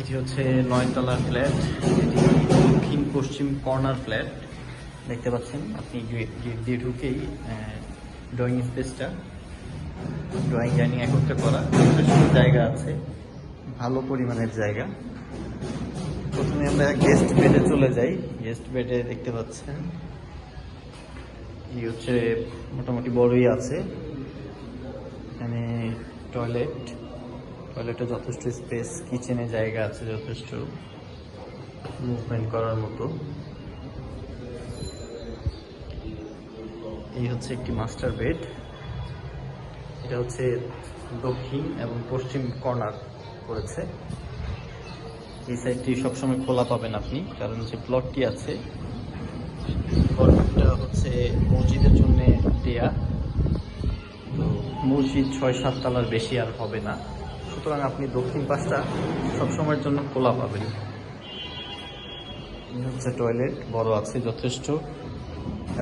এটি হচ্ছে নয়তলা ফ্ল্যাট, এটি দক্ষিণ পশ্চিম কর্নার ফ্ল্যাট। দেখতে পাচ্ছেন, আপনি গেট দিয়ে ঢুকেই ড্রয়িং স্পেসটা ড্রয়িং ডাইনিং একত্রে করা। যথেষ্ট জায়গা আছে, ভালো পরিমাণের জায়গা। প্রথমে আমরা গেস্ট বেডে চলে যাই। গেস্ট বেডে দেখতে পাচ্ছেন, এই হচ্ছে মোটামুটি বড়ই আছে। এখানে টয়লেট টয়লেটে যথেষ্ট স্পেস কিচেনে জায়গা আছে যথেষ্ট মুভমেন্ট করার মতো। এই হচ্ছে একটি মাস্টার বেড এটা হচ্ছে দক্ষিণ এবং পশ্চিম কর্নার করেছে। এই সাইডটি সবসময় খোলা পাবেন আপনি, কারণ যে প্লটটি আছে ঘরটা হচ্ছে মসজিদের জন্য দেয়া। তো মসজিদ ছয় সাত তলার বেশি আর হবে না। সুতরাং আপনি দক্ষিণ পাশটা সবসময়ের জন্য খোলা পাবেন। এই হচ্ছে টয়লেট বড় আছে যথেষ্ট।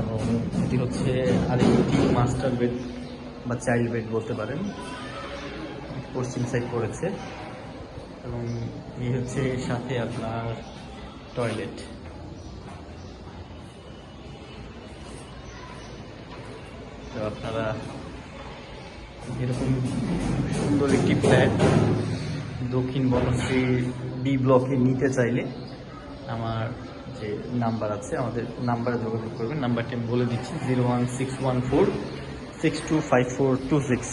এবং এটি হচ্ছে আরেকটি মাস্টার বেড বা চাইল্ড বেড বলতে পারেন। পশ্চিম সাইড পড়েছে। এবং এই হচ্ছে সাথে আপনার টয়লেট তো আপনারা এরকম সুন্দর একটি ফ্ল্যাট দক্ষিণ বনশ্রী ডি ব্লকে নিতে চাইলে আমার যে নাম্বার আছে, আমাদের নাম্বারে যোগাযোগ করবেন। নাম্বারটি আমি বলে দিচ্ছি, zero one six one four six two five four two six.